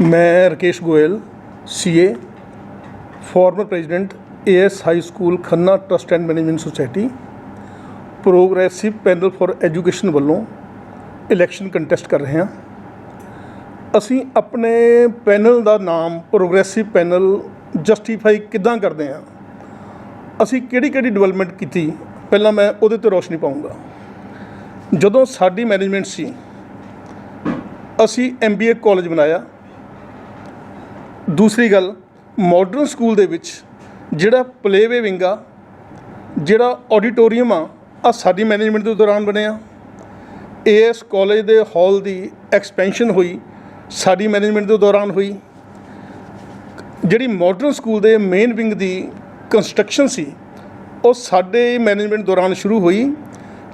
ਮੈਂ Rakesh Goyal CA former president AS high school Khanna trust and management society progressive panel for education ਵੱਲੋਂ election contest ਕਰ ਰਹੇ ਹਾਂ। ਅਸੀਂ ਆਪਣੇ ਪੈਨਲ ਦਾ ਨਾਮ ਪ੍ਰੋਗਰੈਸਿਵ ਪੈਨਲ ਜਸਟੀਫਾਈ ਕਿੱਦਾਂ ਕਰਦੇ ਹਾਂ? ਅਸੀਂ ਕਿਹੜੀ ਕਿਹੜੀ ਡਿਵੈਲਪਮੈਂਟ ਕੀਤੀ? ਪਹਿਲਾਂ ਮੈਂ ਉਹਦੇ ਤੇ ਰੋਸ਼ਨੀ ਪਾਉਂਗਾ ਜਦੋਂ ਸਾਡੀ ਮੈਨੇਜਮੈਂਟ ਸੀ, ਅਸੀਂ ਐਮਬੀਏ ਕਾਲਜ ਬਣਾਇਆ। ਦੂਸਰੀ ਗੱਲ ਮਾਡਰਨ ਸਕੂਲ ਦੇ ਵਿੱਚ ਜਿਹੜਾ ਪਲੇਵੇ ਵਿੰਗ ਆ, ਜਿਹੜਾ ਆਡੀਟੋਰੀਅਮ ਆ ਆ ਸਾਡੀ ਮੈਨੇਜਮੈਂਟ ਦੇ ਦੌਰਾਨ ਬਣਿਆ। ਏਐਸ ਕਾਲਜ ਦੇ ਹਾਲ ਦੀ ਐਕਸਪੈਂਸ਼ਨ ਹੋਈ, ਸਾਡੀ ਮੈਨੇਜਮੈਂਟ ਦੇ ਦੌਰਾਨ ਹੋਈ। ਜਿਹੜੀ ਮਾਡਰਨ ਸਕੂਲ ਦੇ ਮੇਨ ਵਿੰਗ ਦੀ ਕੰਸਟਰਕਸ਼ਨ ਸੀ, ਉਹ ਸਾਡੇ ਮੈਨੇਜਮੈਂਟ ਦੌਰਾਨ ਸ਼ੁਰੂ ਹੋਈ।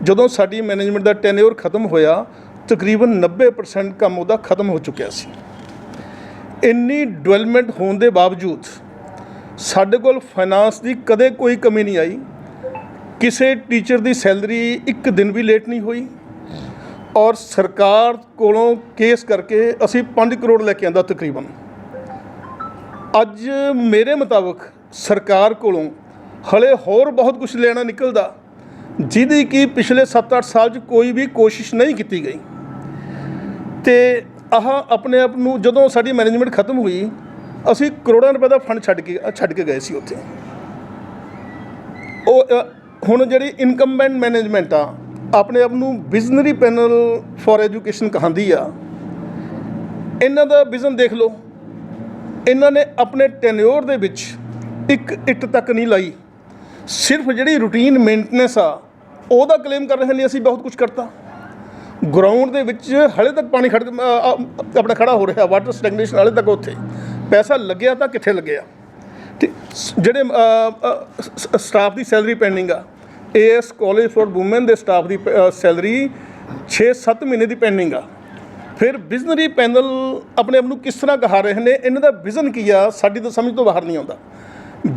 ਜਦੋਂ ਸਾਡੀ ਮੈਨੇਜਮੈਂਟ ਦਾ ਟੈਨਿਓਰ ਖਤਮ ਹੋਇਆ, ਤਕਰੀਬਨ 90% ਕੰਮ ਉਹਦਾ ਖਤਮ ਹੋ ਚੁੱਕਿਆ ਸੀ। ਇੰਨੀ ਡਿਵੈਲਪਮੈਂਟ ਹੋਣ ਦੇ ਬਾਵਜੂਦ ਸਾਡੇ ਕੋਲ ਫਾਈਨਾਂਸ ਦੀ ਕਦੇ ਕੋਈ ਕਮੀ ਨਹੀਂ ਆਈ। ਕਿਸੇ ਟੀਚਰ ਦੀ ਸੈਲਰੀ ਇੱਕ ਦਿਨ ਵੀ ਲੇਟ ਨਹੀਂ ਹੋਈ ਔਰ ਸਰਕਾਰ ਕੋਲੋਂ ਕੇਸ ਕਰਕੇ ਅਸੀਂ 5 ਕਰੋੜ ਲੈ ਕੇ ਆਂਦਾ ਤਕਰੀਬਨ। ਅੱਜ ਮੇਰੇ ਮੁਤਾਬਕ ਸਰਕਾਰ ਕੋਲੋਂ ਹਲੇ ਹੋਰ ਬਹੁਤ ਕੁਝ ਲੈਣਾ ਨਿਕਲਦਾ ਜਿਹਦੀ ਕਿ ਪਿਛਲੇ 7-8 ਸਾਲ 'ਚ ਕੋਈ ਵੀ ਕੋਸ਼ਿਸ਼ ਨਹੀਂ ਕੀਤੀ ਗਈ। ਤੇ ਆਹ ਆਪਣੇ ਆਪ ਨੂੰ ਜਦੋਂ ਸਾਡੀ ਮੈਨੇਜਮੈਂਟ ਖਤਮ ਹੋਈ, ਅਸੀਂ ਕਰੋੜਾਂ ਰੁਪਏ ਦਾ ਫੰਡ ਛੱਡ ਕੇ ਛੱਡ ਕੇ ਗਏ ਸੀ ਉੱਥੇ। ਉਹ ਹੁਣ ਜਿਹੜੀ ਇਨਕਮਬੈਂਟ ਮੈਨੇਜਮੈਂਟ ਆ, ਆਪਣੇ ਆਪ ਨੂੰ ਵਿਜ਼ਨਰੀ ਪੈਨਲ ਫॉर ਐਜੂਕੇਸ਼ਨ ਕਹਾਂਦੀ ਆ। ਇਹਨਾਂ ਦਾ ਵਿਜ਼ਨ ਦੇਖ ਲਓ। ਇਹਨਾਂ ਨੇ ਆਪਣੇ ਟੈਨਿਓਰ ਦੇ ਵਿੱਚ ਇੱਕ ਇੱਟ ਤੱਕ ਨਹੀਂ ਲਾਈ। ਸਿਰਫ ਜਿਹੜੀ ਰੂਟੀਨ ਮੇਨਟੇਨੈਂਸ ਆ, ਉਹਦਾ ਕਲੇਮ ਕਰ ਰਹੇ ਨੇ ਅਸੀਂ, ਬਹੁਤ ਕੁਝ ਕਰਤਾ। ਗਰਾਊਂਡ ਦੇ ਵਿੱਚ ਹਲੇ ਤੱਕ ਪਾਣੀ ਖੜ ਆਪਣਾ ਖੜਾ ਹੋ ਰਿਹਾ ਵਾਟਰ ਸਟੈਗਨੇਸ਼ਨ ਹਲੇ ਤੱਕ ਉੱਥੇ। ਪੈਸਾ ਲੱਗਿਆ ਤਾਂ ਕਿੱਥੇ ਲੱਗਿਆ? ਤੇ ਜਿਹੜੇ ਸਟਾਫ ਦੀ ਸੈਲਰੀ ਪੈਂਡਿੰਗ ਆ। ਏਐਸ ਕਾਲਜ ਫॉर ਔਮਨ ਦੇ ਸਟਾਫ ਦੀ ਸੈਲਰੀ 6-7 ਮਹੀਨੇ ਦੀ ਪੈਂਡਿੰਗ ਆ। ਫਿਰ ਵਿਜ਼ਨਰੀ ਪੈਨਲ ਆਪਣੇ ਆਪ ਨੂੰ ਕਿਸ ਤਰ੍ਹਾਂ ਕਹਾ ਰਹੇ ਨੇ? ਇਹਨਾਂ ਦਾ ਵਿਜ਼ਨ ਕੀ ਆ? ਸਾਡੀ ਤਾਂ ਸਮਝ ਤੋਂ ਬਾਹਰ ਨਹੀਂ ਆਉਂਦਾ।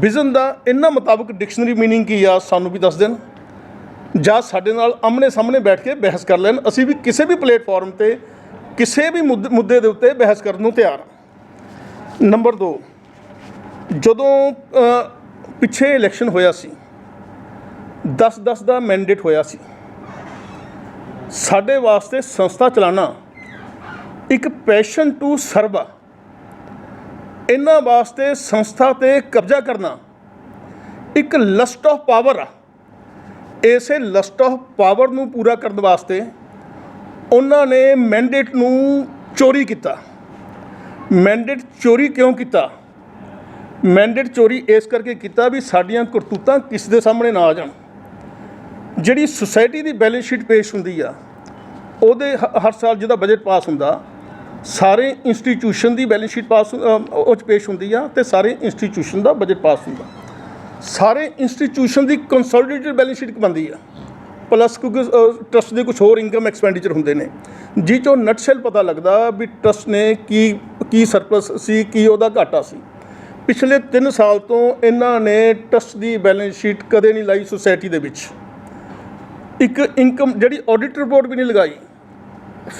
ਵਿਜ਼ਨ ਦਾ ਇਹਨਾਂ ਮੁਤਾਬਕ ਡਿਕਸ਼ਨਰੀ ਮੀਨਿੰਗ ਕੀ ਆ? ਸਾਨੂੰ ਵੀ ਦੱਸ ਦੇਣ। ਜਾਂ ਸਾਡੇ ਨਾਲ ਆਮਣੇ ਸਾਹਮਣੇ ਬੈਠ ਕੇ ਬਹਿਸ ਕਰ ਲੈਣ। ਅਸੀਂ ਵੀ ਕਿਸੇ ਵੀ ਪਲੇਟਫਾਰਮ ਤੇ, ਕਿਸੇ ਵੀ ਮੁੱਦੇ ਦੇ ਉੱਤੇ ਬਹਿਸ ਕਰਨ ਨੂੰ ਤਿਆਰ ਹਾਂ ਨੰਬਰ 2 ਜਦੋਂ ਪਿੱਛੇ ਇਲੈਕਸ਼ਨ ਹੋਇਆ ਸੀ 10-10 ਦਾ ਮੈਂਡੇਟ ਹੋਇਆ ਸੀ, ਸਾਡੇ ਵਾਸਤੇ ਸੰਸਥਾ ਚਲਾਉਣਾ ਇੱਕ ਪੈਸ਼ਨ ਟੂ ਸਰਵ ਆ। ਇਹਨਾਂ ਵਾਸਤੇ ਸੰਸਥਾ ਤੇ ਕਬਜ਼ਾ ਕਰਨਾ ਇੱਕ ਲਸਟ ਆਫ ਪਾਵਰ ਆ। ਇਸੇ ਲਸਟ ਆਫ ਪਾਵਰ ਨੂੰ ਪੂਰਾ ਕਰਨ ਵਾਸਤੇ ਉਹਨਾਂ ਨੇ ਮੈਂਡੇਟ ਨੂੰ ਚੋਰੀ ਕੀਤਾ। ਮੈਂਡੇਟ ਚੋਰੀ ਕਿਉਂ ਕੀਤਾ? ਮੈਂਡੇਟ ਚੋਰੀ ਇਸ ਕਰਕੇ ਕੀਤਾ ਵੀ ਸਾਡੀਆਂ ਕਰਤੂਤਾਂ ਕਿਸ ਦੇ ਸਾਹਮਣੇ ਨਾ ਆ ਜਾਣ। ਜਿਹੜੀ ਸੁਸਾਇਟੀ ਦੀ ਬੈਲੈਂਸ ਸ਼ੀਟ ਪੇਸ਼ ਹੁੰਦੀ ਆ ਉਹਦੇ ਹ- ਹਰ ਸਾਲ ਜਿਹਦਾ ਬਜਟ ਪਾਸ ਹੁੰਦਾ ਸਾਰੇ ਇੰਸਟੀਟਿਊਸ਼ਨ ਦੀ ਬੈਲੈਂਸ ਸ਼ੀਟ ਪਾਸ ਅ, ਉਹ 'ਚ ਪੇਸ਼ ਹੁੰਦੀ ਆ ਤੇ ਸਾਰੇ ਇੰਸਟੀਟਿਊਸ਼ਨ ਦਾ ਬਜਟ ਪਾਸ ਹੁੰਦਾ। ਸਾਰੇ ਇੰਸਟੀਟਿਊਸ਼ਨ ਦੀ ਕੰਸੋਲੀਡੇਟਡ ਬੈਲੈਂਸ ਸ਼ੀਟ ਬਣਦੀ ਆ। ਪਲੱਸ ਕਿਉਂਕਿ ਟਰਸਟ ਦੇ ਕੁਝ ਹੋਰ ਇਨਕਮ ਐਕਸਪੈਂਡੀਚਰ ਹੁੰਦੇ ਨੇ। ਜਿਹ ਚੋਂ ਨਟਸ਼ੈਲ ਪਤਾ ਲੱਗਦਾ ਵੀ ਟਰਸਟ ਨੇ ਕੀ ਕੀ ਸਰਪਲਸ ਸੀ, ਕੀ ਉਹਦਾ ਘਾਟਾ ਸੀ। ਪਿਛਲੇ 3 ਸਾਲ ਤੋਂ ਇਹਨਾਂ ਨੇ ਟਰਸਟ ਦੀ ਬੈਲੈਂਸ ਸ਼ੀਟ ਕਦੇ ਨਹੀਂ ਲਾਈ ਸੁਸਾਇਟੀ ਦੇ ਵਿੱਚ। ਇੱਕ ਇਨਕਮ ਜਿਹੜੀ ਆਡਿਟ ਰਿਪੋਰਟ ਵੀ ਨਹੀਂ ਲਗਾਈ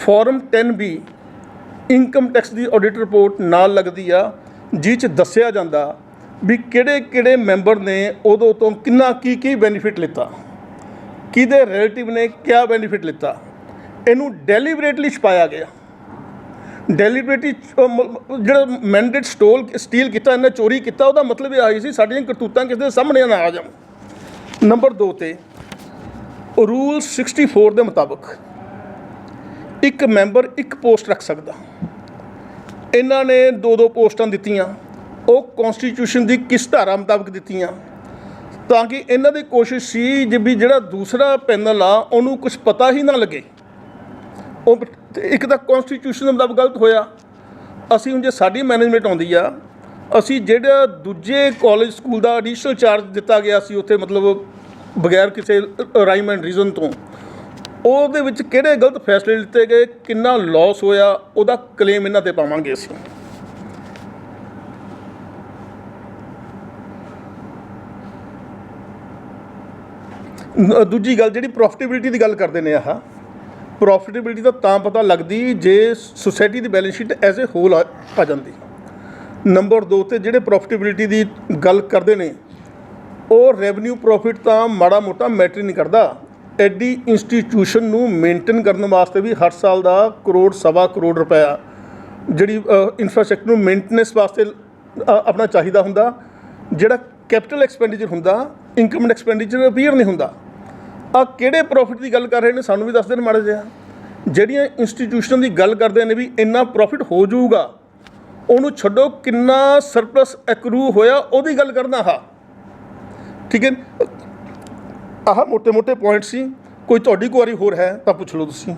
ਫਾਰਮ 10 ਬੀ ਇਨਕਮ ਟੈਕਸ ਦੀ ਆਡਿਟ ਰਿਪੋਰਟ ਨਾਲ ਲੱਗਦੀ ਆ, ਜਿਹ ਚ ਦੱਸਿਆ ਜਾਂਦਾ ਵੀ ਕਿਹੜੇ ਕਿਹੜੇ ਮੈਂਬਰ ਨੇ, ਉਦੋਂ ਤੋਂ ਕਿੰਨਾ ਕੀ ਕੀ ਬੈਨੀਫਿਟ ਲਿੱਤਾ? ਕਿਹਦੇ ਰਿਲੇਟਿਵ ਨੇ ਕਿਆ ਬੈਨੀਫਿਟ ਲਿੱਤਾ? ਇਹਨੂੰ ਡੈਲੀਬਰੇਟਲੀ ਛਪਾਇਆ ਗਿਆ। ਡੈਲੀਬਰੇਟਲੀ ਜਿਹੜਾ ਮੈਂਡੇਟ ਸਟੋਲ ਸਟੀਲ ਕੀਤਾ, ਇਹਨੇ ਚੋਰੀ ਕੀਤਾ, ਉਹਦਾ ਮਤਲਬ ਇਹ ਆਈ ਸੀ, ਸਾਡੀਆਂ ਕਰਤੂਤਾਂ ਕਿਸੇ ਦੇ ਸਾਹਮਣੇ ਨਾ ਆ ਜਾਣ। ਨੰਬਰ 2 ਤੇ ਰੂਲ 64 ਦੇ ਮੁਤਾਬਕ ਇੱਕ ਮੈਂਬਰ ਇੱਕ ਪੋਸਟ ਰੱਖ ਸਕਦਾ। ਇਹਨਾਂ ਨੇ ਦੋ ਦੋ ਪੋਸਟਾਂ ਦਿੱਤੀਆਂ। ਉਹ ਕਨਸਟੀਟਿਊਸ਼ਨ ਦੀ ਕਿਸ ਧਾਰਾ ਮੁਤਾਬਕ ਦਿੱਤੀਆਂ? ਤਾਂ ਕਿ ਇਹਨਾਂ ਦੀ ਕੋਸ਼ਿਸ਼ ਸੀ ਜੇ ਵੀ ਜਿਹੜਾ ਦੂਸਰਾ ਪੈਨਲ ਆ, ਉਹਨੂੰ ਕੁਝ ਪਤਾ ਹੀ ਨਾ ਲੱਗੇ। ਉਹ ਇੱਕ ਤਾਂ ਕਨਸਟੀਟਿਊਸ਼ਨ ਦੇ ਮੁਤਾਬਕ ਗਲਤ ਹੋਇਆ। ਅਸੀਂ ਹੁਣ ਜੇ ਸਾਡੀ ਮੈਨੇਜਮੈਂਟ ਆਉਂਦੀ ਆ, ਅਸੀਂ ਜਿਹੜਾ ਦੂਜੇ ਕਾਲਜ ਸਕੂਲ ਦਾ ਐਡੀਸ਼ਨਲ ਚਾਰਜ ਦਿੱਤਾ ਗਿਆ ਸੀ, ਉੱਥੇ ਮਤਲਬ ਬਗੈਰ ਕਿਸੇ ਰਾਈਮ ਐਂਡ ਰੀਜ਼ਨ ਤੋਂ, ਉਹਦੇ ਵਿੱਚ ਕਿਹੜੇ ਗਲਤ ਫੈਸਲੇ ਲਿੱਤੇ ਗਏ, ਕਿੰਨਾ ਲਾਸ ਹੋਇਆ, ਉਹਦਾ ਕਲੇਮ ਇਹਨਾਂ ਤੇ ਪਾਵਾਂਗੇ ਅਸੀਂ। ਨ- ਦੂਜੀ ਗੱਲ ਜਿਹੜੀ ਪ੍ਰੋਫਿਟੇਬਿਲਿਟੀ ਦੀ ਗੱਲ ਕਰਦੇ ਨੇ ਆਹ ਪ੍ਰੋਫਿਟੇਬਿਲਿਟੀ ਤਾਂ ਤਾਂ ਪਤਾ ਲੱਗਦੀ ਜੇ society the balance sheet as a whole ਆ ਆ ਜਾਂਦੀ। ਨੰਬਰ 2 ਤੇ ਜਿਹੜੇ ਪ੍ਰੋਫਿਟੇਬਿਲਿਟੀ ਦੀ ਗੱਲ ਕਰਦੇ ਨੇ ਉਹ ਰੈਵਨਿਊ ਪ੍ਰੋਫਿਟ ਤਾਂ ਮਾੜਾ ਮੋਟਾ ਮੈਟਰ ਨਹੀਂ ਕਰਦਾ। ਐਡੀ ਇੰਸਟੀਟਿਊਸ਼ਨ ਨੂੰ ਮੇਨਟੇਨ ਕਰਨ ਵਾਸਤੇ ਵੀ ਹਰ ਸਾਲ ਦਾ ਕਰੋੜ ਸਵਾ ਕਰੋੜ ਰੁਪਇਆ ਜਿਹੜੀ ਇਨਫਰਾਸਟ੍ਰਕਚਰ ਨੂੰ ਮੇਨਟੇਨੈਂਸ ਵਾਸਤੇ ਅ, ਆਪਣਾ ਚਾਹੀਦਾ ਹੁੰਦਾ। ਜਿਹੜਾ ਕੈਪੀਟਲ ਐਕਸਪੈਂਡੀਚਰ ਹੁੰਦਾ ਇਨਕਮ ਐਕਸਪੈਂਡੀਚਰ ਅਪੀਅਰ ਨਹੀਂ ਹੁੰਦਾ। ਆ ਕਿਹੜੇ ਪ੍ਰੋਫਿਟ ਦੀ ਗੱਲ ਕਰ ਰਹੇ ਨੇ ਸਾਨੂੰ ਵੀ ਦੱਸ ਦੇਣ ਮਾੜਾ ਜਿਹਾ। ਜਿਹੜੀਆਂ ਇੰਸਟੀਟਿਊਸ਼ਨ ਦੀ ਗੱਲ ਕਰਦੇ ਨੇ ਵੀ ਇੰਨਾ ਪ੍ਰੋਫਿਟ ਹੋ ਜਾਊਗਾ ਉਹਨੂੰ ਛੱਡੋ ਕਿੰਨਾ ਸਰਪਲਸ ਐਕਰੂ ਹੋਇਆ ਉਹਦੀ ਗੱਲ ਕਰਨਾ ਹਾ ਠੀਕ ਹੈ ਆਹ ਮੋਟੇ ਮੋਟੇ ਪੁਆਇੰਟ ਸੀ ਕੋਈ ਤੁਹਾਡੀ ਕੁਆਰੀ ਹੋਰ ਹੈ ਤਾਂ ਪੁੱਛ ਲਓ ਤੁਸੀਂ।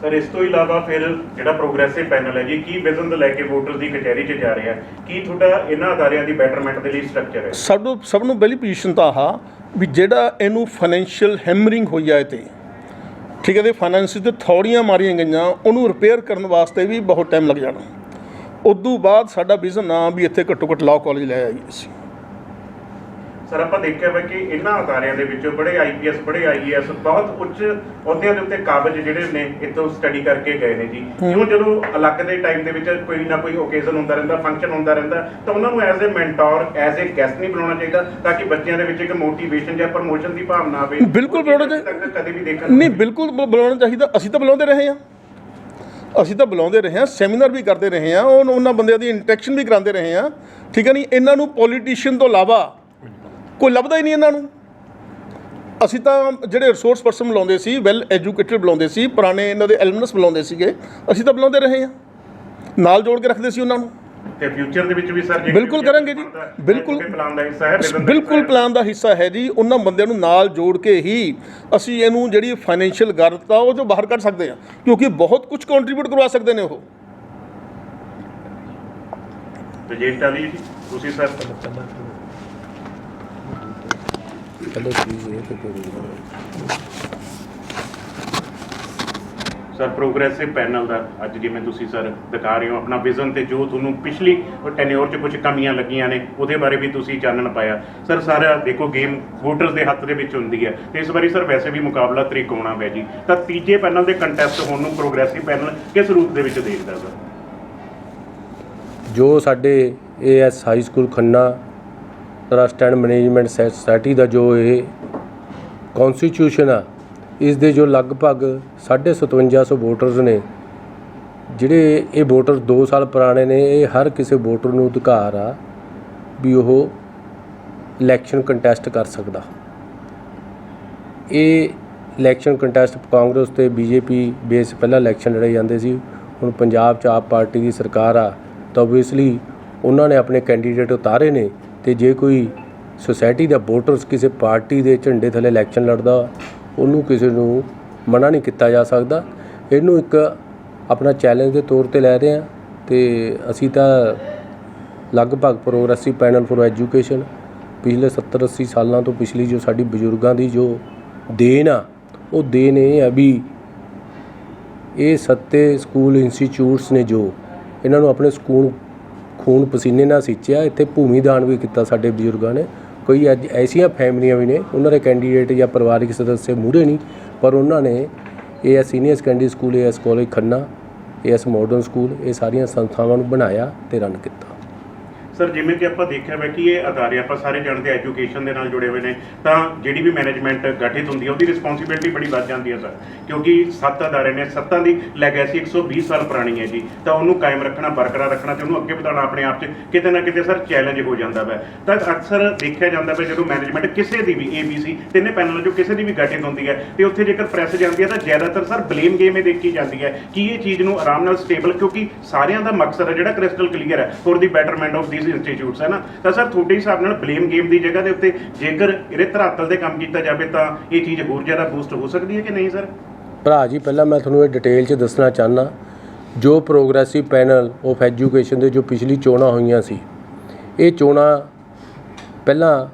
ਸਰ ਇਸ ਤੋਂ ਇਲਾਵਾ ਫਿਰ ਜਿਹੜਾ ਪ੍ਰੋਗਰੈਸਿਵ ਪੈਨਲ ਹੈ ਜੀ ਕੀ ਵਿਜ਼ਨ ਲੈ ਕੇ ਵੋਟਰ ਦੀ ਕਚਹਿਰੀ 'ਚ ਜਾ ਰਿਹਾ? ਕੀ ਤੁਹਾਡਾ ਇਹਨਾਂ ਅਦਾਰਿਆਂ ਦੀ ਬੈਟਰਮੈਂਟ ਦੇ ਲਈ ਸਟਰਕਚਰ ਹੈ? ਸਭ ਨੂੰ ਸਭ ਨੂੰ ਪਹਿਲੀ ਪੋਜੀਸ਼ਨ ਤਾਂ ਆਹ। ਵੀ ਜਿਹੜਾ ਇਹਨੂੰ ਫਾਈਨੈਂਸ਼ੀਅਲ ਹੈਮਰਿੰਗ ਹੋਈ ਆ ਇਹ ਤੇ, ਠੀਕ ਹੈ ਤੇ ਫਾਈਨੈਂਸ ਤੇ ਥੌੜੀਆਂ ਮਾਰੀਆਂ ਗਈਆਂ, ਉਹਨੂੰ ਰਿਪੇਅਰ ਕਰਨ ਵਾਸਤੇ ਵੀ ਬਹੁਤ ਟਾਈਮ ਲੱਗ ਜਾਣਾ। ਉਦੋਂ ਬਾਅਦ ਸਾਡਾ ਵਿਜ਼ਨ ਆ ਵੀ ਇੱਥੇ ਘੱਟੋ ਘੱਟ ਲਾਅ ਕਾਲਜ ਲੈ ਆਈਏ ਅਸੀਂ। ਸਰ ਆਪਾਂ ਦੇਖਿਆ ਵਾ ਕਿ ਇਹਨਾਂ ਅਦਾਰਿਆਂ ਦੇ ਵਿੱਚ ਬੜੇ ਆਈਪੀਐਸ ਬੜੇ ਆਈਏਐਸ ਬਹੁਤ ਉੱਚ ਅਹੁਦਿਆਂ ਦੇ ਉੱਤੇ ਕਾਬਜ ਜਿਹੜੇ ਨੇ ਇੱਥੋਂ ਸਟੱਡੀ ਕਰਕੇ ਗਏ ਨੇ ਜੀ। ਕਿਉਂ ਜਦੋਂ ਅਲੱਗ ਦੇ ਟਾਈਮ ਦੇ ਵਿੱਚ ਕੋਈ ਨਾ ਕੋਈ ਓਕੇਜ਼ਨ ਹੁੰਦਾ ਰਹਿੰਦਾ ਫੰਕਸ਼ਨ ਹੁੰਦਾ ਰਹਿੰਦਾ ਤਾਂ ਉਹਨਾਂ ਨੂੰ as a mentor as a guest ਨਹੀਂ ਬੁਲਾਉਣਾ ਚਾਹੀਦਾ ਤਾਂ ਕਿ ਬੱਚਿਆਂ ਦੇ ਵਿੱਚ ਇੱਕ ਮੋਟੀਵੇਸ਼ਨ ਜਾਂ ਪ੍ਰਮੋਸ਼ਨ ਦੀ ਭਾਵਨਾ ਆਵੇ। ਬਿਲਕੁਲ ਤੱਕ ਕਦੇ ਵੀ ਦੇਖਣ ਨਹੀਂ ਬਿਲਕੁਲ ਬੁਲਾਉਣਾ ਚਾਹੀਦਾ। ਅਸੀਂ ਤਾਂ ਬੁਲਾਉਂਦੇ ਰਹੇ ਹਾਂ। ਅਸੀਂ ਤਾਂ ਬੁਲਾਉਂਦੇ ਰਹੇ ਹਾਂ ਸੈਮੀਨਾਰ ਵੀ ਕਰਦੇ ਰਹੇ ਹਾਂ ਉਹ ਉਹਨਾਂ ਬੰਦਿਆਂ ਦੀ ਇੰਟਰੈਕਸ਼ਨ ਵੀ ਕਰਾਉਂਦੇ ਰਹੇ ਹਾਂ। ਠੀਕ ਹੈ ਨਹੀਂ ਇਹਨਾਂ ਨੂੰ ਪੋਲੀਟੀਸ਼ੀਅਨ ਤੋਂ ਇਲਾਵਾ ਕੋਈ ਲੱਭਦਾ ਹੀ ਨਹੀਂ ਇਹਨਾਂ ਨੂੰ। ਅਸੀਂ ਤਾਂ ਜਿਹੜੇ ਰਿਸੋਰਸ ਪਰਸਨ ਬੁਲਾਉਂਦੇ ਸੀ ਵੈਲ ਐਜੂਕੇਟਡ ਬੁਲਾਉਂਦੇ ਸੀ ਪੁਰਾਣੇ ਇਹਨਾਂ ਦੇ ਐਲਮਨਸ ਬੁਲਾਉਂਦੇ ਸੀਗੇ ਅਸੀਂ ਤਾਂ ਬੁਲਾਉਂਦੇ ਰਹੇ ਹਾਂ। ਨਾਲ ਜੋੜ ਕੇ ਰੱਖਦੇ ਸੀ ਉਹਨਾਂ ਨੂੰ। ਤੇ ਫਿਊਚਰ ਦੇ ਵਿੱਚ ਵੀ ਸਰ ਜੇ ਬਿਲਕੁਲ ਕਰਾਂਗੇ ਜੀ, ਬਿਲਕੁਲ। ਪਲਾਨ ਦਾ ਹਿੱਸਾ ਹੈ ਬਿਲਕੁਲ। ਪਲਾਨ ਦਾ ਹਿੱਸਾ ਹੈ ਜੀ। ਉਹਨਾਂ ਬੰਦਿਆਂ ਨੂੰ ਨਾਲ ਜੋੜ ਕੇ ਹੀ ਅਸੀਂ ਇਹਨੂੰ ਜਿਹੜੀ ਫਾਈਨੈਂਸ਼ੀਅਲ ਗਰਤ ਆ ਉਹ ਜੋ ਬਾਹਰ ਕੱਢ ਸਕਦੇ ਹਾਂ। ਕਿਉਂਕਿ ਬਹੁਤ ਕੁਝ ਕੰਟਰੀਬਿਊਟ ਕਰਵਾ ਸਕਦੇ ਨੇ ਉਹ। ਤੇ ਜੇ ਟਾਲੀ ਜੀ ਤੁਸੀਂ ਸਰ ਚਲੋ ਠੀਕ ਹੈ ਤੇ ਸਰ ਪ੍ਰੋਗਰੈਸਿਵ ਪੈਨਲ ਦਾ ਅੱਜ ਜਿਵੇਂ ਤੁਸੀਂ ਸਰ ਦਿਖਾ ਰਹੇ ਹੋ, ਆਪਣਾ ਵਿਜ਼ਨ ਤੇ ਜੋ ਤੁਹਾਨੂੰ ਪਿਛਲੀ ਟੈਨਿਓਰ 'ਚ ਕੁਝ ਕਮੀਆਂ ਲੱਗੀਆਂ ਨੇ, ਉਹਦੇ ਬਾਰੇ ਵੀ ਤੁਸੀਂ ਚਾਨਣ ਪਾਇਆ। ਸਰ ਸਾਰਾ ਦੇਖੋ ਗੇਮ ਵੋਟਰਸ ਦੇ ਹੱਥ ਦੇ ਵਿੱਚ ਹੁੰਦੀ ਹੈ। ਤੇ ਇਸ ਵਾਰੀ ਸਰ ਵੈਸੇ ਵੀ ਮੁਕਾਬਲਾ ਤਰੀਕੋਣਾ ਪਿਆ ਜੀ। ਤਾਂ ਤੀਜੇ ਪੈਨਲ ਦੇ ਕੰਟੈਸਟ ਹੋਣ ਨੂੰ ਪ੍ਰੋਗਰੈਸਿਵ ਪੈਨਲ ਕਿਸ ਰੂਪ ਦੇ ਵਿੱਚ ਦੇਖਦਾ ਸਰ ਜੋ ਸਾਡੇ AS high school Khanna trust and management society ਦਾ ਜੋ ਇਹ ਕਨਸਟੀਟਿਊਸ਼ਨ ਆ ਇਸ ਦੇ ਜੋ ਲਗਭਗ 5750 ਵੋਟਰਸ ਨੇ, ਜਿਹੜੇ ਇਹ ਵੋਟਰ 2 ਸਾਲ ਪੁਰਾਣੇ ਨੇ, ਇਹ ਹਰ ਕਿਸੇ ਵੋਟਰ ਨੂੰ ਅਧਿਕਾਰ ਆ ਵੀ ਉਹ ਇਲੈਕਸ਼ਨ ਕੰਟੈਸਟ ਕਰ ਸਕਦਾ। ਇਹ ਇਲੈਕਸ਼ਨ ਕੰਟੈਸਟ ਕਾਂਗਰਸ ਤੇ ਬੀਜੇਪੀ ਬੇਸ ਪਹਿਲਾਂ ਇਲੈਕਸ਼ਨ ਲੜੇ ਜਾਂਦੇ ਸੀ, ਹੁਣ ਪੰਜਾਬ 'ਚ ਆਪ ਪਾਰਟੀ ਦੀ ਸਰਕਾਰ ਆ, ਤਾਂ ਓਬਵੀਅਸਲੀ ਉਹਨਾਂ ਨੇ ਆਪਣੇ ਕੈਂਡੀਡੇਟ ਉਤਾਰੇ ਨੇ। ਅਤੇ ਜੇ ਕੋਈ ਸੁਸਾਇਟੀ ਦਾ ਵੋਟਰਸ ਕਿਸੇ ਪਾਰਟੀ ਦੇ ਝੰਡੇ ਥੱਲੇ ਇਲੈਕਸ਼ਨ ਲੜਦਾ, ਉਹਨੂੰ ਕਿਸੇ ਨੂੰ ਮਨਾ ਨਹੀਂ ਕੀਤਾ ਜਾ ਸਕਦਾ। ਇਹਨੂੰ ਇੱਕ ਆਪਣਾ ਚੈਲੰਜ ਦੇ ਤੌਰ ਤੇ ਲੈ ਰਹੇ ਹਾਂ ਅਤੇ ਅਸੀਂ ਤਾਂ ਲਗਭਗ ਪ੍ਰੋਗਰੈਸਿਵ ਪੈਨਲ ਫॉर ਐਜੂਕੇਸ਼ਨ ਪਿਛਲੇ 70 80 ਸਾਲਾਂ ਤੋਂ ਪਿਛਲੀ ਜੋ ਸਾਡੀ ਬਜ਼ੁਰਗਾਂ ਦੀ ਜੋ ਦੇਣ ਆ, ਉਹ ਦੇਣ ਇਹ ਆ ਵੀ ਇਹ ਸੱਤੇ ਸਕੂਲ ਇੰਸਟੀਚਿਊਟਸ ਨੇ ਜੋ ਇਹਨਾਂ ਨੂੰ ਆਪਣੇ ਸਕੂਲ ਖੂਨ ਪਸੀਨੇ ਨਾਲ ਸੀਚਿਆ, ਇੱਥੇ ਭੂਮੀ ਦਾਨ ਵੀ ਕੀਤਾ ਸਾਡੇ ਬਜ਼ੁਰਗਾਂ ਨੇ। ਕੋਈ ਅੱਜ ਐਸੀਆਂ ਫੈਮਲੀਆਂ ਵੀ ਨੇ, ਉਹਨਾਂ ਦੇ ਕੈਂਡੀਡੇਟ ਜਾਂ ਪਰਿਵਾਰਿਕ ਸਦੱਸਿਆ ਮੂਹਰੇ ਨਹੀਂ, ਪਰ ਉਹਨਾਂ ਨੇ ਇਹ ਐਸ ਸੀਨੀਅਰ ਸੈਕੰਡਰੀ ਸਕੂਲ, ਇਹ ਐਸ ਕਾਲਜ ਖੰਨਾ, ਇਹ ਐਸ ਮਾਡਰਨ ਸਕੂਲ, ਇਹ ਸਾਰੀਆਂ ਸੰਸਥਾਵਾਂ ਨੂੰ ਬਣਾਇਆ ਤੇ ਰਨ ਕੀਤਾ। ਸਰ, ਜਿਵੇਂ ਕਿ ਆਪਾਂ ਦੇਖਿਆ ਹੋਇਆ ਕਿ ਇਹ ਅਦਾਰੇ ਆਪਾਂ ਸਾਰੇ ਜਾਣਦੇ ਐਜੂਕੇਸ਼ਨ ਦੇ ਨਾਲ ਜੁੜੇ ਹੋਏ ਨੇ, ਤਾਂ ਜਿਹੜੀ ਵੀ ਮੈਨੇਜਮੈਂਟ ਗਠਿਤ ਹੁੰਦੀ ਹੈ ਉਹਦੀ ਰਿਸਪੌਂਸਿਬਿਲਟੀ ਬੜੀ ਵੱਧ ਜਾਂਦੀ ਹੈ ਸਰ। ਕਿਉਂਕਿ ਸੱਤ ਅਦਾਰੇ ਨੇ, ਸੱਤਾਂ ਦੀ ਲੈਗੇਸੀ 120 ਸਾਲ ਪੁਰਾਣੀ ਹੈ ਜੀ, ਤਾਂ ਉਹਨੂੰ ਕਾਇਮ ਰੱਖਣਾ, ਬਰਕਰਾਰ ਰੱਖਣਾ ਤੇ ਉਹਨੂੰ ਅੱਗੇ ਵਧਾਉਣਾ ਆਪਣੇ ਆਪ 'ਚ ਕਿਤੇ ਨਾ ਕਿਤੇ ਸਰ ਚੈਲੰਜ ਹੋ ਜਾਂਦਾ ਹੈ ਤਾਂ ਅਕਸਰ ਦੇਖਿਆ ਜਾਂਦਾ ਹੈ ਜਦੋਂ ਮੈਨੇਜਮੈਂਟ ਕਿਸੇ ਦੀ ਵੀ ABC ਤਿੰਨੇ ਪੈਨਲਾਂ ਚੋਂ ਕਿਸੇ ਦੀ ਵੀ ਗਠਿਤ ਹੁੰਦੀ ਹੈ ਤੇ ਉੱਥੇ ਜੇਕਰ ਪ੍ਰੈਸ ਜਾਂਦੀ ਹੈ ਤਾਂ ਜ਼ਿਆਦਾਤਰ ਸਰ ਬਲੇਮ ਗੇਮ ਇਹ ਦੇਖੀ ਜਾਂਦੀ ਹੈ ਕਿ ਇਹ ਚੀਜ਼ ਨੂੰ ਆਰਾਮ ਨਾਲ ਸਟੇਬਲ ਕਿਉਂਕਿ ਸਾਰਿਆਂ ਦਾ ਮਕਸਦ ਹੈ ਜਿਹੜਾ ਕ੍ਰਿਸਟਲ ਕਲੀਅਰ ਹੈ for the betterment of these institutes ਹੈ ਨਾ? ਤਾਂ ਸਰ, ਤੁਹਾਡੇ ਹਿਸਾਬ ਨਾਲ ਬਲੇਮ ਗੇਮ ਦੀ ਜਗ੍ਹਾ ਦੇ ਉੱਤੇ ਜੇਕਰ ਇਹਦੇ ਧਰਾਤਲ ਤੇ ਕੰਮ ਕੀਤਾ ਜਾਵੇ ਤਾਂ ਇਹ ਚੀਜ਼ ਹੋਰ ਜ਼ਿਆਦਾ ਬੂਸਟ ਹੋ ਸਕਦੀ ਹੈ ਕਿ ਨਹੀਂ, ਸਰ? ਭਰਾ ਜੀ, ਪਹਿਲਾਂ ਮੈਂ ਤੁਹਾਨੂੰ ਇਹ ਡਿਟੇਲ 'ਚ ਦੱਸਣਾ ਚਾਹਨਾ ਜੋ ਪ੍ਰੋਗਰੈਸਿਵ ਪੈਨਲ ਆਫ ਐਜੂਕੇਸ਼ਨ ਦੇ ਜੋ ਪਿਛਲੀ ਚੋਣਾਂ ਹੋਈਆਂ ਸੀ, ਇਹ ਚੋਣਾਂ ਪਹਿਲਾਂ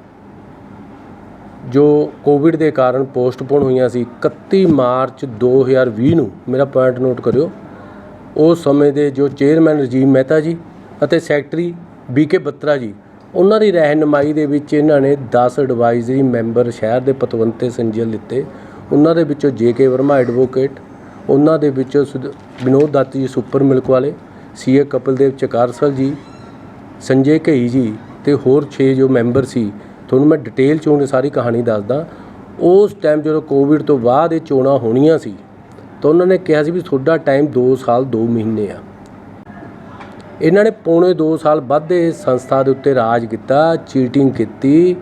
ਜੋ ਕੋਵਿਡ ਦੇ ਕਾਰਨ ਪੋਸਟਪੋਨ ਹੋਈਆਂ ਸੀ 31 ਮਾਰਚ 2020 ਨੂੰ, ਮੇਰਾ ਪੁਆਇੰਟ ਨੋਟ ਕਰਿਓ। ਉਸ ਸਮੇਂ ਦੇ ਜੋ ਚੇਅਰਮੈਨ ਰਜੀਵ ਮਹਿਤਾ ਜੀ ਅਤੇ ਸੈਕਟਰੀ ਬੀਕੇ ਬੱਤਰਾ ਜੀ। ਉਹਨਾਂ ਦੀ ਰਹਿਨਮਾਈ ਦੇ ਵਿੱਚ ਇਹਨਾਂ ਨੇ 10 ਐਡਵਾਈਜ਼ਰੀ ਮੈਂਬਰ ਸ਼ਹਿਰ ਦੇ ਪਤਵੰਤੇ ਸੰਜਲ ਲਿੱਤੇ ਉਹਨਾਂ ਦੇ ਵਿੱਚੋਂ ਜੇ ਕੇ ਵਰਮਾ ਐਡਵੋਕੇਟ ਉਹਨਾਂ ਦੇ ਵਿੱਚੋਂ ਸੁਦ- ਵਿਨੋਦ ਦੱਤ ਜੀ ਸੁਪਰ ਮਿਲਕ ਵਾਲੇ ਸੀਏ ਕਪਿਲਦੇਵ ਚਕਾਰਸਲ ਜੀ, ਸੰਜੇ ਘਈ ਜੀ ਤੇ ਹੋਰ 6 ਜੋ ਮੈਂਬਰ ਸੀ। ਤੁਹਾਨੂੰ ਮੈਂ ਡਿਟੇਲ 'ਚ ਚੋਂ ਸਾਰੀ ਕਹਾਣੀ ਦੱਸਦਾ। ਉਸ ਟਾਈਮ ਜਦੋਂ ਕੋਵਿਡ ਤੋਂ ਬਾਅਦ ਇਹ ਚੋਣਾਂ ਹੋਣੀਆਂ ਸੀ, ਤਾਂ ਉਹਨਾਂ ਨੇ ਕਿਹਾ ਸੀ ਵੀ ਤੁਹਾਡਾ ਟਾਈਮ 2 ਸਾਲ 2 ਮਹੀਨੇ ਆ। ਇਹਨਾਂ ਨੇ ਪੌਣੇ 2 ਸਾਲ ਵੱਧ ਸੰਸਥਾ ਦੇ ਉੱਤੇ ਰਾਜ ਕੀਤਾ ਚੀਟਿੰਗ ਕੀਤੀ।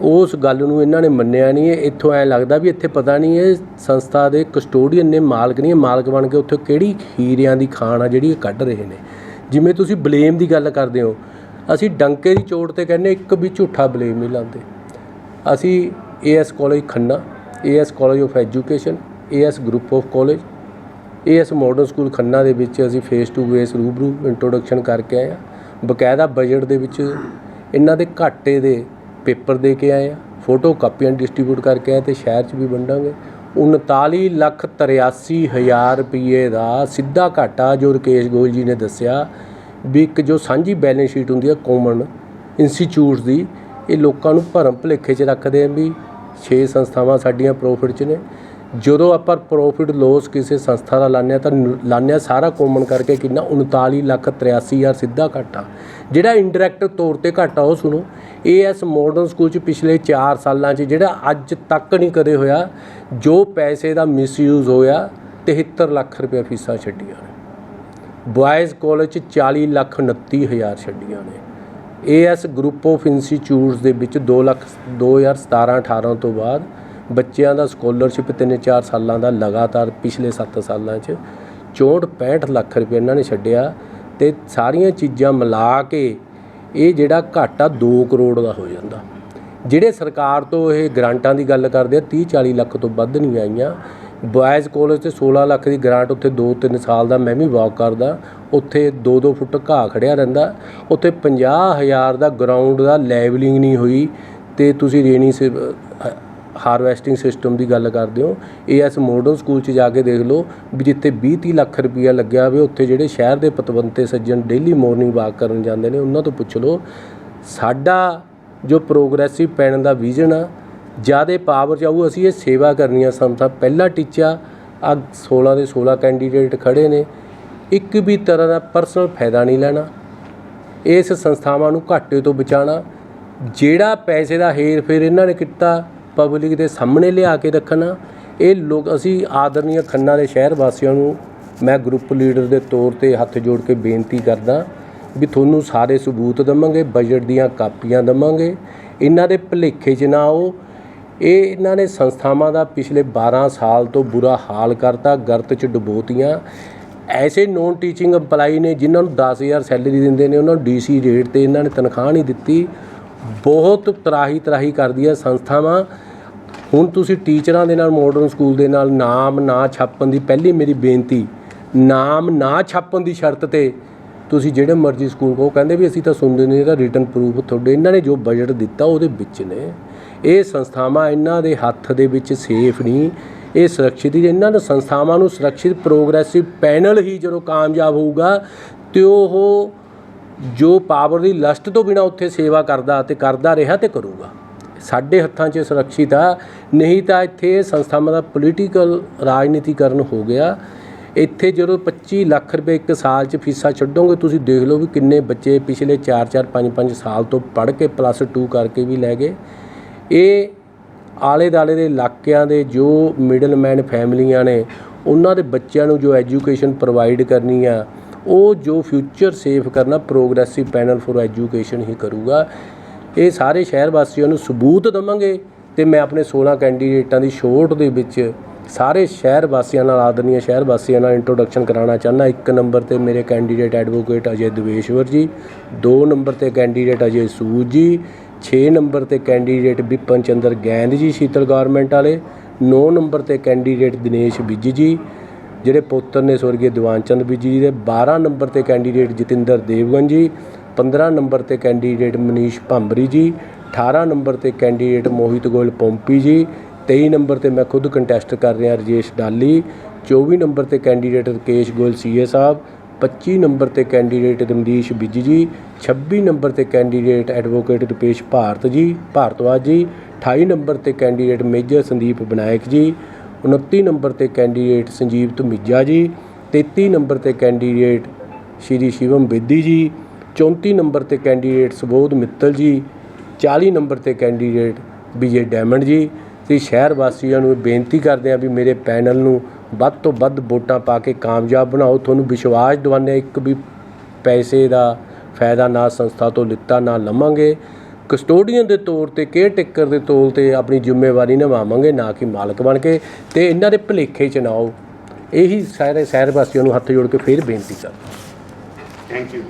ਉਸ ਗੱਲ ਨੂੰ ਇਹਨਾਂ ਨੇ ਮੰਨਿਆ ਨਹੀਂ ਇਹ ਇੱਥੋਂ ਐ ਲੱਗਦਾ ਵੀ ਇੱਥੇ ਪਤਾ ਨਹੀਂ ਇਹ ਸੰਸਥਾ ਦੇ ਕਸਟੋਡੀਅਨ ਨੇ ਮਾਲਕ ਨਹੀਂ ਇਹ ਮਾਲਕ ਬਣ ਕੇ ਉੱਥੇ ਕਿਹੜੀ ਹੀਰਿਆਂ ਦੀ ਖਾਣ ਆ ਜਿਹੜੀ ਇਹ ਕੱਢ ਰਹੇ ਨੇ। ਜਿਵੇਂ ਤੁਸੀਂ ਬਲੇਮ ਦੀ ਗੱਲ ਕਰਦੇ ਹੋ। ਅਸੀਂ ਡੰਕੇ ਦੀ ਚੋਟ ਤੇ ਕਹਿੰਦੇ ਇੱਕ ਵੀ ਝੂਠਾ ਬਲੇਮ ਨਹੀਂ ਲਾਉਂਦੇ। ਅਸੀਂ AS college Khanna AS college of education AS group of college AS modern school Khanna ਦੇ ਵਿੱਚ ਅਸੀਂ ਫੇਸ ਟੂ ਫੇਸ ਰੂਬਰੂ ਇੰਟਰੋਡਕਸ਼ਨ ਕਰਕੇ ਆਏ ਹਾਂ। ਬਕਾਇਦਾ ਬਜਟ ਦੇ ਵਿੱਚ ਇਹਨਾਂ ਦੇ ਘਾਟੇ ਦੇ ਪੇਪਰ ਦੇ ਕੇ ਆਏ ਹਾਂ। ਫੋਟੋ ਕਾਪੀਆਂ ਡਿਸਟ੍ਰੀਬਿਊਟ ਕਰਕੇ ਆਏ ਤੇ ਸ਼ਹਿਰ 'ਚ ਵੀ ਵੰਡਾਂਗੇ। 39 ਲੱਖ 83 ਹਜ਼ਾਰ ਰੁਪਏ ਦਾ ਸਿੱਧਾ ਘਾਟਾ ਜੋ ਰਕੇਸ਼ ਗੋਇਲ ਜੀ ਨੇ ਦੱਸਿਆ ਵੀ ਇੱਕ ਜੋ ਸਾਂਝੀ ਬੈਲੈਂਸ ਸ਼ੀਟ ਹੁੰਦੀ ਹੈ ਕਾਮਨ ਇੰਸਟੀਚਿਊਟਸ ਦੀ, ਇਹ ਲੋਕਾਂ ਨੂੰ ਭਰਮ ਭੁਲੇਖੇ 'ਚ ਰੱਖਦੇ ਆ ਵੀ 6 ਸੰਸਥਾਵਾਂ ਸਾਡੀਆਂ ਪ੍ਰੋਫਿਟ 'ਚ ਨੇ। ਜਦੋਂ ਆਪਾਂ ਪ੍ਰੋਫਿਟ ਲੋਸ ਕਿਸੇ ਸੰਸਥਾ ਦਾ ਲਾਉਂਦੇ ਹਾਂ ਤਾਂ ਨ- ਲਾਉਂਦੇ ਹਾਂ ਸਾਰਾ ਕੋਮਨ ਕਰਕੇ ਕਿੰਨਾ 39 ਲੱਖ 83 ਹਜ਼ਾਰ ਸਿੱਧਾ ਘਾਟਾ। ਜਿਹੜਾ ਇੰਡਾਇਰੈਕਟ ਤੌਰ ਤੇ ਘਾਟਾ ਉਹ ਸੁਣੋ ਏਐਸ ਮਾਡਰਨ ਸਕੂਲ 'ਚ ਪਿਛਲੇ 4 ਸਾਲਾਂ 'ਚ ਜਿਹੜਾ ਅੱਜ ਤੱਕ ਨਹੀਂ ਕਦੇ ਹੋਇਆ, ਜੋ ਪੈਸੇ ਦਾ ਮਿਸਯੂਜ਼ ਹੋਇਆ 73 ਲੱਖ ਰੁਪਏ ਫੀਸਾਂ ਛੱਡੀਆਂ ਨੇ। ਬॉयਜ਼ ਕਾਲਜ 'ਚ 40 ਲੱਖ 29 ਹਜ਼ਾਰ ਛੱਡੀਆਂ ਨੇ। ਏਐਸ ਗਰੁੱਪ ਆਫ ਇੰਸਟੀਚਿਊਟਸ ਦੇ ਵਿੱਚ 2 ਲੱਖ 2017 18 ਤੋਂ ਬਾਅਦ ਬੱਚਿਆਂ ਦਾ ਸਕਾਲਰਸ਼ਿਪ ਤਿੰਨ ਚਾਰ ਸਾਲਾਂ ਦਾ ਲਗਾਤਾਰ ਪਿਛਲੇ 7 ਸਾਲਾਂ 'ਚ 64 65 ਲੱਖ ਰੁਪਏ ਇਹਨਾਂ ਨੇ ਛੱਡਿਆ ਤੇ ਸਾਰੀਆਂ ਚੀਜ਼ਾਂ ਮਿਲਾ ਕੇ ਇਹ ਜਿਹੜਾ ਘਾਟਾ 2 ਕਰੋੜ ਦਾ ਹੋ ਜਾਂਦਾ। ਜਿਹੜੇ ਸਰਕਾਰ ਤੋਂ ਇਹ ਗ੍ਰਾਂਟਾਂ ਦੀ ਗੱਲ ਕਰਦੇ ਆ 30 40 ਲੱਖ ਤੋਂ ਵੱਧ ਨਹੀਂ ਆਈਆਂ। ਬॉयਜ਼ ਕਾਲਜ ਤੇ 16 ਲੱਖ ਦੀ ਗ੍ਰਾਂਟ ਉੱਥੇ 2-3 ਸਾਲ ਦਾ, ਮੈਂ ਵੀ ਵਾਕ ਕਰਦਾ, ਉੱਥੇ 2-2 ਫੁੱਟ ਘਾਹ ਖੜਿਆ ਰਹਿੰਦਾ। ਉੱਥੇ 50000 ਦਾ ਗਰਾਊਂਡ ਦਾ ਲੈਵਲਿੰਗ ਨਹੀਂ ਹੋਈ ਤੇ ਤੁਸੀਂ ਰੇਣੀ ਸੇ ਹਾਰਵੈਸਟਿੰਗ ਸਿਸਟਮ ਦੀ ਗੱਲ ਕਰਦੇ ਹੋ ਏਐਸ ਮਾਡਰਨ ਸਕੂਲ 'ਚ ਜਾ ਕੇ ਦੇਖ ਲਓ ਵੀ ਜਿੱਥੇ 20-30 ਲੱਖ ਰੁਪਈਆ ਲੱਗਿਆ ਹੋਵੇ, ਉੱਥੇ ਜਿਹੜੇ ਸ਼ਹਿਰ ਦੇ ਪਤਵੰਤੇ ਸੱਜਣ ਡੇਲੀ ਮਾਰਨਿੰਗ ਵਾਕ ਕਰਨ ਜਾਂਦੇ ਨੇ, ਉਹਨਾਂ ਤੋਂ ਪੁੱਛ ਲਓ। ਸਾਡਾ ਜੋ ਪ੍ਰੋਗਰੈਸਿਵ ਪੈਣ ਦਾ ਵਿਜ਼ਨ ਆ, ਜਿਆਦੇ ਪਾਵਰ ਚਾਹੂ ਅਸੀਂ ਇਹ ਸੇਵਾ ਕਰਨੀ ਆ ਸੰਸਥਾ, ਪਹਿਲਾ ਟੀਚਾ ਆ 16 ਦੇ 16 ਕੈਂਡੀਡੇਟ ਖੜੇ ਨੇ, ਇੱਕ ਵੀ ਤਰ੍ਹਾਂ ਦਾ ਪਰਸਨਲ ਫਾਇਦਾ ਨਹੀਂ ਲੈਣਾ, ਇਸ ਸੰਸਥਾਵਾਂ ਨੂੰ ਘਾਟੇ ਤੋਂ ਬਚਾਉਣਾ, ਜਿਹੜਾ ਪੈਸੇ ਦਾ ਹੇਰ ਫੇਰ ਇਹਨਾਂ ਨੇ ਕੀਤਾ ਪਬਲਿਕ ਦੇ ਸਾਹਮਣੇ ਲਿਆ ਕੇ ਰੱਖਣਾ। ਇਹ ਲੋਕ, ਅਸੀਂ ਆਦਰਨੀय ਖੰਨਾ ਦੇ ਸ਼ਹਿਰ ਵਾਸੀਆਂ ਨੂੰ ਮੈਂ ਗਰੁੱਪ ਲੀਡਰ ਦੇ ਤੌਰ ਤੇ ਹੱਥ ਜੋੜ ਕੇ ਬੇਨਤੀ ਕਰਦਾ ਵੀ ਤੁਹਾਨੂੰ ਸਾਰੇ ਸਬੂਤ ਦੇਵਾਂਗੇ ਬਜਟ ਦੀਆਂ ਕਾਪੀਆਂ ਦੇਵਾਂਗੇ। ਇਹਨਾਂ ਦੇ ਭੁਲੇਖੇ 'ਚ ਨਾ ਆਓ। ਇਹ ਇਹਨਾਂ ਨੇ ਸੰਸਥਾਵਾਂ ਦਾ ਪਿਛਲੇ 12 ਸਾਲ ਤੋਂ ਬੁਰਾ ਹਾਲ ਕਰਤਾ, ਗਰਤ 'ਚ ਡੁਬੋਤੀਆਂ। ਐਸੇ ਨੋਨ ਟੀਚਿੰਗ EMPLOYE ਨੇ ਜਿਨ੍ਹਾਂ ਨੂੰ 10000 ਸੈਲਰੀ ਦਿੰਦੇ ਨੇ, ਉਹਨਾਂ ਨੂੰ ਡੀਸੀ ਰੇਟ ਤੇ ਇਹਨਾਂ ਨੇ ਤਨਖਾਹ ਨਹੀਂ ਦਿੱਤੀ। ਬਹੁਤ ਤਰਾਹੀ ਤਰਾਹੀ ਕਰਦੀਆਂ ਸੰਸਥਾਵਾਂ। ਹੁਣ ਤੁਸੀਂ ਟੀਚਰਾਂ ਦੇ ਨਾਲ ਮਾਡਰਨ ਸਕੂਲ ਦੇ ਨਾਲ, ਨਾਮ ਨਾ ਛਾਪਣ ਦੀ ਪਹਿਲੀ ਮੇਰੀ ਬੇਨਤੀ, ਨਾਮ ਨਾ ਛਾਪਣ ਦੀ ਸ਼ਰਤ ਤੇ ਤੁਸੀਂ ਜਿਹੜੇ ਮਰਜ਼ੀ ਸਕੂਲ ਕੋ ਕਹਿੰਦੇ ਵੀ ਅਸੀਂ ਤਾਂ ਸੁਣਦੇ ਨਹੀਂ ਇਹਦਾ ਰਿਟਰਨ ਪ੍ਰੂਫ ਤੁਹਾਡੇ, ਇਹਨਾਂ ਨੇ ਜੋ ਬਜਟ ਦਿੱਤਾ ਉਹਦੇ ਵਿੱਚ ਨੇ। ਇਹ ਸੰਸਥਾਵਾਂ ਇਹਨਾਂ ਦੇ ਹੱਥ ਦੇ ਵਿੱਚ ਸੇਫ ਨਹੀਂ, ਇਹ ਸੁਰੱਖਿਅਤ ਹੀ, ਇਹਨਾਂ ਨੂੰ ਸੰਸਥਾਵਾਂ ਨੂੰ ਸੁਰੱਖਿਅਤ ਪ੍ਰੋਗਰੈਸਿਵ ਪੈਨਲ ਹੀ ਜਦੋਂ ਕਾਮਯਾਬ ਹੋਊਗਾ, ਤੇ ਉਹ ਜੋ ਪਾਵਰ ਦੀ ਲਸਟ ਤੋਂ ਬਿਨਾ ਉੱਥੇ ਸੇਵਾ ਕਰਦਾ ਤੇ ਕਰਦਾ ਰਿਹਾ ਤੇ ਕਰੂਗਾ। ਸਾਡੇ ਹੱਥਾਂ 'ਚ ਸੁਰੱਖਿਅਤ ਆ। ਨਹੀਂ ਤਾਂ ਇੱਥੇ ਸੰਸਥਾਵਾਂ ਦਾ ਪੋਲੀਟੀਕਲ ਰਾਜਨੀਤੀਕਰਨ ਹੋ ਗਿਆ। ਇੱਥੇ ਜਦੋਂ 25 ਲੱਖ ਰੁਪਏ ਇੱਕ ਸਾਲ 'ਚ ਫੀਸਾਂ ਛੱਡੋਗੇ, ਤੁਸੀਂ ਦੇਖ ਲਓ ਵੀ ਕਿੰਨੇ ਬੱਚੇ ਪਿਛਲੇ 4-4 5-5 ਸਾਲ ਤੋਂ ਪੜ੍ਹ ਕੇ ਪਲੱਸ 2 ਕਰਕੇ ਵੀ ਲੈ ਗਏ। ਇਹ ਆਲੇ ਦਾਲੇ ਦੇ ਇਲਾਕਿਆਂ ਦੇ ਜੋ ਮਿਡਲਮੈਨ ਫੈਮਲੀਆਂ ਨੇ, ਉਹਨਾਂ ਦੇ ਬੱਚਿਆਂ ਨੂੰ ਜੋ ਐਜੂਕੇਸ਼ਨ ਪ੍ਰੋਵਾਈਡ ਕਰਨੀ ਆ, ਉਹ ਜੋ ਫਿਊਚਰ ਸੇਫ ਕਰਨਾ ਪ੍ਰੋਗਰੈਸਿਵ ਪੈਨਲ ਫॉर ਐਜੂਕੇਸ਼ਨ ਹੀ ਕਰੂਗਾ। ਇਹ ਸਾਰੇ ਸ਼ਹਿਰ ਵਾਸੀਆਂ ਨੂੰ ਸਬੂਤ ਦਵਾਂਗੇ ਤੇ ਮੈਂ ਆਪਣੇ 16 ਕੈਂਡੀਡੇਟਾਂ ਦੀ ਸ਼ੋਰਟ ਦੇ ਵਿੱਚ ਸਾਰੇ ਸ਼ਹਿਰ ਵਾਸੀਆਂ ਨਾਲ ਆਦਰਨੀय ਸ਼ਹਿਰ ਵਾਸੀਆਂ ਨਾਲ ਇੰਟਰੋਡਕਸ਼ਨ ਕਰਾਉਣਾ ਚਾਹੁੰਦਾ। ਇੱਕ ਨੰਬਰ ਤੇ ਮੇਰੇ ਕੈਂਡੀਡੇਟ ਐਡਵੋਕੇਟ ਅਜੇ ਦਵੇਸ਼ਵਰ ਜੀ, ਦੋ ਨੰਬਰ ਤੇ ਕੈਂਡੀਡੇਟ ਅਜੇ ਸੂਦ ਜੀ 6 ਨੰਬਰ ਤੇ ਕੈਂਡੀਡੇਟ ਵਿਪਨ ਚੰਦਰ ਗੈਂਦ ਜੀ, ਸ਼ੀਤਲ ਗਵਰਨਮੈਂਟ ਵਾਲੇ 9 ਨੰਬਰ ਤੇ ਕੈਂਡੀਡੇਟ ਦਿਨੇਸ਼ ਬਿੱਜ ਜੀ, ਜਿਹੜੇ ਪੁੱਤਰ ਨੇ ਸਵਰਗੀ ਦੀਵਾਨ ਚੰਦ ਬਿੱਜ ਜੀ ਦੇ 12 ਨੰਬਰ ਤੇ ਕੈਂਡੀਡੇਟ ਜਤਿੰਦਰ ਦੇਵਗਨ ਜੀ 15 ਨੰਬਰ ਤੇ ਕੈਂਡੀਡੇਟ ਮਨੀਸ਼ ਭਾਂਬਰੀ ਜੀ 18 ਨੰਬਰ ਤੇ ਕੈਂਡੀਡੇਟ ਮੋਹਿਤ ਗੋਇਲ ਪੌਂਪੀ ਜੀ, ਤੇਈ ਨੰਬਰ ਤੇ ਮੈਂ ਖੁਦ ਕੰਟੈਸਟ ਕਰ ਰਿਹਾ ਰਜੇਸ਼ ਡਾਲੀ 24 ਨੰਬਰ ਤੇ candidate Rakesh Goyal CA sahib 25 number ਤੇ ਕੈਂਡੀਡੇਟ ਰਮਦੀਸ਼ ਵਿੱਜ ਜੀ 26 ਨੰਬਰ ਤੇ ਕੈਂਡੀਡੇਟ ਐਡਵੋਕੇਟ ਰੁਪੇਸ਼ ਭਾਰਤ ਜੀ, ਭਾਰਤਵਾਜ ਜੀ 28 ਨੰਬਰ ਤੇ ਕੈਂਡੀਡੇਟ ਮੇਜਰ ਸੰਦੀਪ ਬਨਾਇਕ ਜੀ 29 ਨੰਬਰ ਤੇ ਕੈਂਡੀਡੇਟ ਸੰਜੀਵ ਧਮੀਜਾ ਜੀ 33 ਨੰਬਰ ਤੇ ਕੈਂਡੀਡੇਟ ਸ਼੍ਰੀ ਸ਼ਿਵਮ ਬੇਦੀ ਜੀ 34 ਨੰਬਰ ਤੇ ਕੈਂਡੀਡੇਟ ਸੁਬੋਧ ਮਿੱਤਲ ਜੀ 40 ਨੰਬਰ ਤੇ ਕੈਂਡੀਡੇਟ ਵਿਜੇ ਡਾਇਮੰਡ ਜੀ। ਤੇ ਸ਼ਹਿਰ ਵਾਸੀਆਂ ਨੂੰ ਬੇਨਤੀ ਕਰਦੇ ਹਾਂ ਵੀ ਮੇਰੇ ਪੈਨਲ ਨੂੰ ਵੱਧ ਤੋਂ ਵੱਧ ਵੋਟਾਂ ਪਾ ਕੇ ਕਾਮਯਾਬ ਬਣਾਓ। ਤੁਹਾਨੂੰ ਵਿਸ਼ਵਾਸ ਦਿਵਾਉਂਦੇ ਹਾਂ, ਇੱਕ ਵੀ ਪੈਸੇ ਦਾ ਫਾਇਦਾ ਨਾ ਸੰਸਥਾ ਤੋਂ ਲਿੱਤਾ ਨਾ ਲਵਾਂਗੇ। ਕਸਟੋਡੀਅਨ ਦੇ ਤੌਰ ਤੇ ਕੇਅਰ ਟੇਕਰ ਦੇ ਤੌਰ ਤੇ ਆਪਣੀ ਜ਼ਿੰਮੇਵਾਰੀ ਨਿਭਾਵਾਂਗੇ, ਨਾ ਕਿ ਮਾਲਕ ਬਣ ਕੇ। ਤੇ ਇਹਨਾਂ ਦੇ ਭਲੇਖੇ ਚ ਨਾ ਆਓ। ਇਹੀ ਸਾਰੇ ਸ਼ਹਿਰ ਵਾਸੀਆਂ ਨੂੰ ਹੱਥ ਜੋੜ ਕੇ ਫੇਰ ਬੇਨਤੀ ਕਰਦਾ ਥੈਂਕ ਯੂ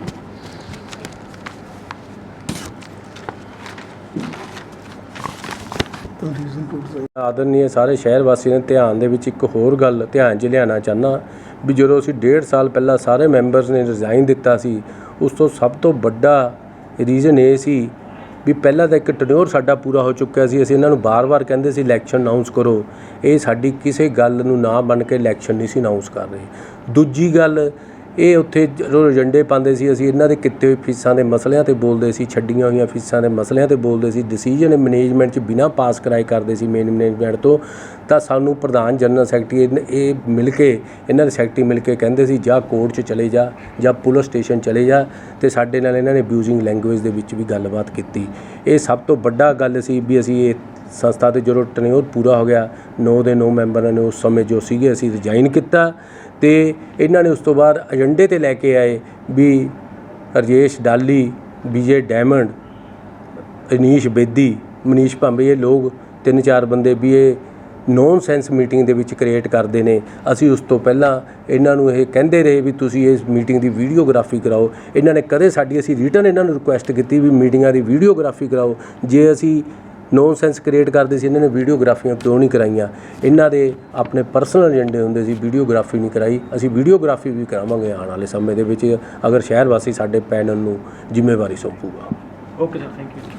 ਆਦਰਨੀय ਸਾਰੇ ਸ਼ਹਿਰ ਵਾਸੀਆਂ ਦੇ ਧਿਆਨ ਦੇ ਵਿੱਚ ਇੱਕ ਹੋਰ ਗੱਲ ਧਿਆਨ 'ਚ ਲਿਆਉਣਾ ਚਾਹੁੰਦਾ ਵੀ ਜਦੋਂ ਅਸੀਂ ਡੇਢ ਸਾਲ ਪਹਿਲਾਂ ਸਾਰੇ ਮੈਂਬਰਸ ਨੇ ਰਿਜ਼ਾਈਨ ਦਿੱਤਾ ਸੀ, ਉਸ ਤੋਂ ਸਭ ਤੋਂ ਵੱਡਾ ਰੀਜ਼ਨ ਇਹ ਸੀ ਵੀ ਪਹਿਲਾਂ ਤਾਂ ਇੱਕ ਟਨਿਓਰ ਸਾਡਾ ਪੂਰਾ ਹੋ ਚੁੱਕਿਆ ਸੀ, ਅਸੀਂ ਇਹਨਾਂ ਨੂੰ ਬਾਰ-ਬਾਰ ਕਹਿੰਦੇ ਸੀ ਇਲੈਕਸ਼ਨ ਅਨਾਉਂਸ ਕਰੋ। ਇਹ ਸਾਡੀ ਕਿਸੇ ਗੱਲ ਨੂੰ ਨਾ ਬਣ ਕੇ ਇਲੈਕਸ਼ਨ ਨਹੀਂ ਸੀ ਅਨਾਉਂਸ ਕਰ ਰਹੇ। ਦੂਜੀ ਗੱਲ ਇਹ ਉੱਥੇ ਜਦੋਂ ਏਜੰਡੇ ਪਾਉਂਦੇ ਸੀ, ਅਸੀਂ ਇਹਨਾਂ ਦੇ ਕਿੱਤੇ ਹੋਏ ਫੀਸਾਂ ਦੇ ਮਸਲਿਆਂ ਤੇ ਬੋਲਦੇ ਸੀ, ਛੱਡੀਆਂ ਹੋਈਆਂ ਫੀਸਾਂ ਦੇ ਮਸਲਿਆਂ ਤੇ ਬੋਲਦੇ ਸੀ ਡਿਸੀਜਨ ਮੈਨੇਜਮੈਂਟ 'ਚ ਬਿਨਾਂ ਪਾਸ ਕਰਾਏ ਕਰਦੇ ਸੀ ਮੇਨ ਮੈਨੇਜਮੈਂਟ ਤੋਂ, ਤਾਂ ਸਾਨੂੰ ਪ੍ਰਧਾਨ ਜਨਰਲ ਸੈਕਟਰੀ ਇਹ ਮਿਲ ਕੇ, ਇਹਨਾਂ ਦੇ ਸੈਕਟਰੀ ਮਿਲ ਕੇ ਕਹਿੰਦੇ ਸੀ, ਜਾਂ ਕੋਰਟ 'ਚ ਚਲੇ ਜਾ, ਜਾਂ ਪੁਲਿਸ ਸਟੇਸ਼ਨ ਚਲੇ ਜਾ ਅਤੇ ਸਾਡੇ ਨਾਲ ਇਹਨਾਂ ਨੇ ਅਬਿਊਜ਼ਿੰਗ ਲੈਂਗੁਏਜ ਦੇ ਵਿੱਚ ਵੀ ਗੱਲਬਾਤ ਕੀਤੀ। ਇਹ ਸਭ ਤੋਂ ਵੱਡਾ ਗੱਲ ਸੀ ਵੀ ਅਸੀਂ ਇਹ ਸੰਸਥਾ ਤੇ ਜਦੋਂ ਟਨਿਓਰ ਪੂਰਾ ਹੋ ਗਿਆ 9 ਦੇ 9 ਮੈਂਬਰਾਂ ਨੇ ਉਸ ਸਮੇਂ ਜੋ ਸੀਗੇ, ਅਸੀਂ ਰਿਜ਼ਾਈਨ ਕੀਤਾ। ਅਤੇ ਇਹਨਾਂ ਨੇ ਉਸ ਤੋਂ ਬਾਅਦ ਏਜੰਡੇ ਤੇ ਲੈ ਕੇ ਆਏ ਵੀ ਰਾਜੇਸ਼ ਡਾਲੀ, ਵਿਜੇ ਡਾਇਮੰਡ, ਅਨੀਸ਼ ਬੇਦੀ, ਮਨੀਸ਼ ਭਾਂਬੇ, ਇਹ ਲੋਕ ਤਿੰਨ ਚਾਰ ਬੰਦੇ ਵੀ ਇਹ ਨੌਨ ਸੈਂਸ ਮੀਟਿੰਗ ਦੇ ਵਿੱਚ ਕ੍ਰੀਏਟ ਕਰਦੇ ਨੇ। ਅਸੀਂ ਉਸ ਤੋਂ ਪਹਿਲਾਂ ਇਹਨਾਂ ਨੂੰ ਇਹ ਕਹਿੰਦੇ ਰਹੇ ਵੀ ਤੁਸੀਂ ਇਸ ਮੀਟਿੰਗ ਦੀ ਵੀਡੀਓਗ੍ਰਾਫੀ ਕਰਾਓ। ਇਹਨਾਂ ਨੇ ਕਦੇ ਸਾਡੀ ਅਸੀਂ ਰਿਟਰਨ ਇਹਨਾਂ ਨੂੰ ਰਿਕੁਐਸਟ ਕੀਤੀ ਵੀ ਮੀਟਿੰਗਾਂ ਦੀ ਵੀਡੀਓਗ੍ਰਾਫੀ ਕਰਾਓ। ਜੇ ਅਸੀਂ ਨੌਨ ਸੈਂਸ ਕ੍ਰੀਏਟ ਕਰਦੇ ਸੀ, ਇਹਨਾਂ ਨੇ ਵੀਡੀਓਗ੍ਰਾਫੀਆਂ ਕਿਉਂ ਨਹੀਂ ਕਰਾਈਆਂ। ਇਹਨਾਂ ਦੇ ਆਪਣੇ ਪਰਸਨਲ ਏਜੰਡੇ ਹੁੰਦੇ ਸੀ, ਵੀਡੀਓਗ੍ਰਾਫੀ ਨਹੀਂ ਕਰਾਈ। ਅਸੀਂ ਵੀਡੀਓਗ੍ਰਾਫੀ ਵੀ ਕਰਾਵਾਂਗੇ ਆਉਣ ਵਾਲੇ ਸਮੇਂ ਦੇ ਵਿੱਚ, ਅਗਰ ਸ਼ਹਿਰ ਵਾਸੀ ਸਾਡੇ ਪੈਨਲ ਨੂੰ ਜ਼ਿੰਮੇਵਾਰੀ ਸੌਂਪੂਗਾ। Okay sir thank you